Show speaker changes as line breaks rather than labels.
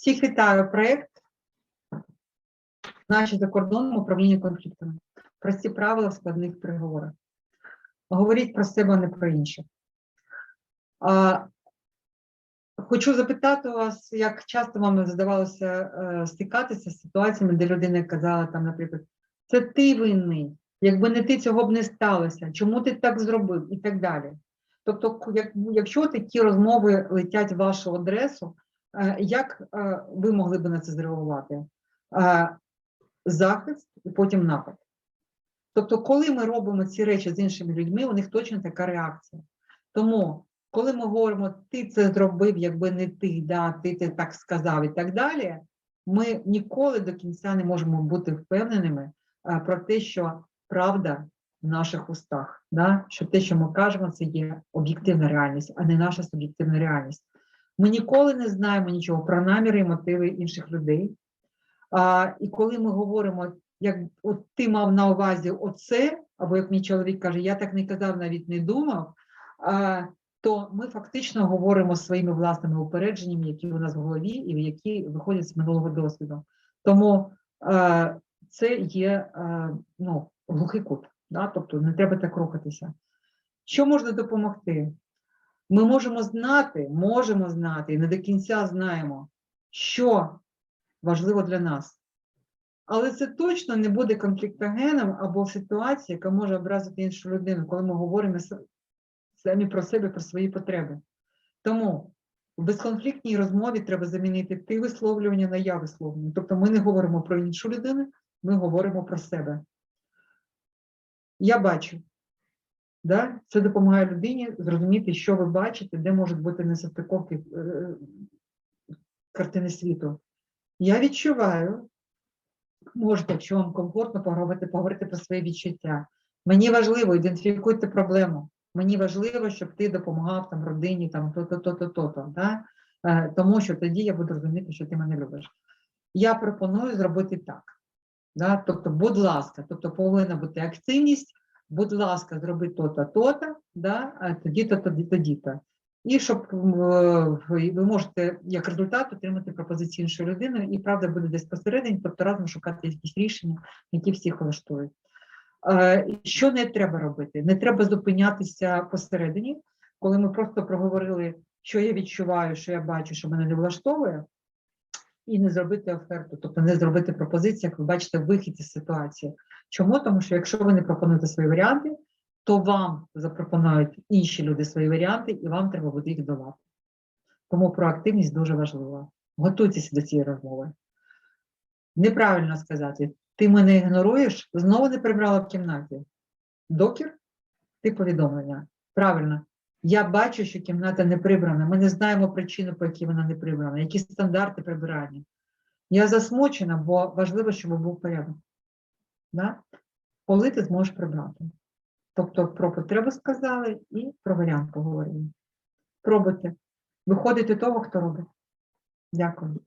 Всіх вітаю проєкт наші закордонному управління конфліктами. Прості правила в складних переговорах. Говоріть про себе, а не про інших. Хочу запитати вас, як часто вам здавалося е, стикатися з ситуаціями, де людина казала, там, наприклад, це ти винний, якби не ти, цього б не сталося, чому ти так зробив і так далі. Тобто, як, якщо такі розмови летять в вашу адресу, як е, ви могли б на це зреагувати? Е, Захист і потім напад. Тобто, коли ми робимо ці речі з іншими людьми, у них точно така реакція. Тому, коли ми говоримо, ти це зробив, якби не ти, да, ти це так сказав і так далі, ми ніколи до кінця не можемо бути впевненими е, про те, що правда в наших устах, да? що те, що ми кажемо, це є об'єктивна реальність, а не наша суб'єктивна реальність. Ми ніколи не знаємо нічого про наміри і мотиви інших людей. А, і коли ми говоримо, як от ти мав на увазі оце, або як мій чоловік каже, я так не казав, навіть не думав, а, то ми фактично говоримо своїми власними упередженнями, які у нас в голові, і які виходять з минулого досвіду. Тому е, це є е, ну, глухий кут, да? тобто не треба так рухатися. Що можна допомогти? Ми можемо знати, можемо знати, і не до кінця знаємо, що важливо для нас. Але це точно не буде конфліктогеном або ситуація, яка може образити іншу людину, коли ми говоримо самі про себе, про свої потреби. Тому в безконфліктній розмові треба замінити ти висловлювання на я висловлювання. Тобто ми не говоримо про іншу людину, ми говоримо про себе. Я бачу. Да? Це допомагає людині зрозуміти, що ви бачите, де можуть бути несостиковки е, картини світу. Я відчуваю, можете, якщо вам комфортно, поговорити, поговорити про свої відчуття. Мені важливо, ідентифікуйте проблему. Мені важливо, щоб ти допомагав там родині, там то-то, то-то, то-то. Да? Е, тому що тоді я буду розуміти, що ти мене любиш. Я пропоную зробити так. Да? Тобто, будь ласка, тобто повинна бути активність, будь ласка, зроби то-то, то-то, да? а тоді-то, тоді, тоді-то. І щоб е, ви можете як результат отримати пропозицію іншої людини, і правда буде десь посередині, тобто разом шукати якісь рішення, які всіх влаштують. Е, Що не треба робити? Не треба зупинятися посередині, коли ми просто проговорили, що я відчуваю, що я бачу, що мене не влаштовує, і не зробити оферту, тобто не зробити пропозицію, як ви бачите, вихід із ситуації. Чому? Тому що якщо ви не пропонуєте свої варіанти, то вам запропонують інші люди свої варіанти, і вам треба буде їх долати. Тому проактивність дуже важлива. Готуйтеся до цієї розмови. Неправильно сказати, ти мене ігноруєш, знову не прибрала в кімнаті. Докір, ти повідомлення. Правильно. Я бачу, що кімната не прибрана. Ми не знаємо причину, по якій вона не прибрана, які стандарти прибирання. Я засмучена, бо важливо, щоб був порядок. Да? Коли ти зможеш прибрати? Тобто про потребу сказали і про варіант поговорили. Пробуйте. Виходите того, хто робить. Дякую.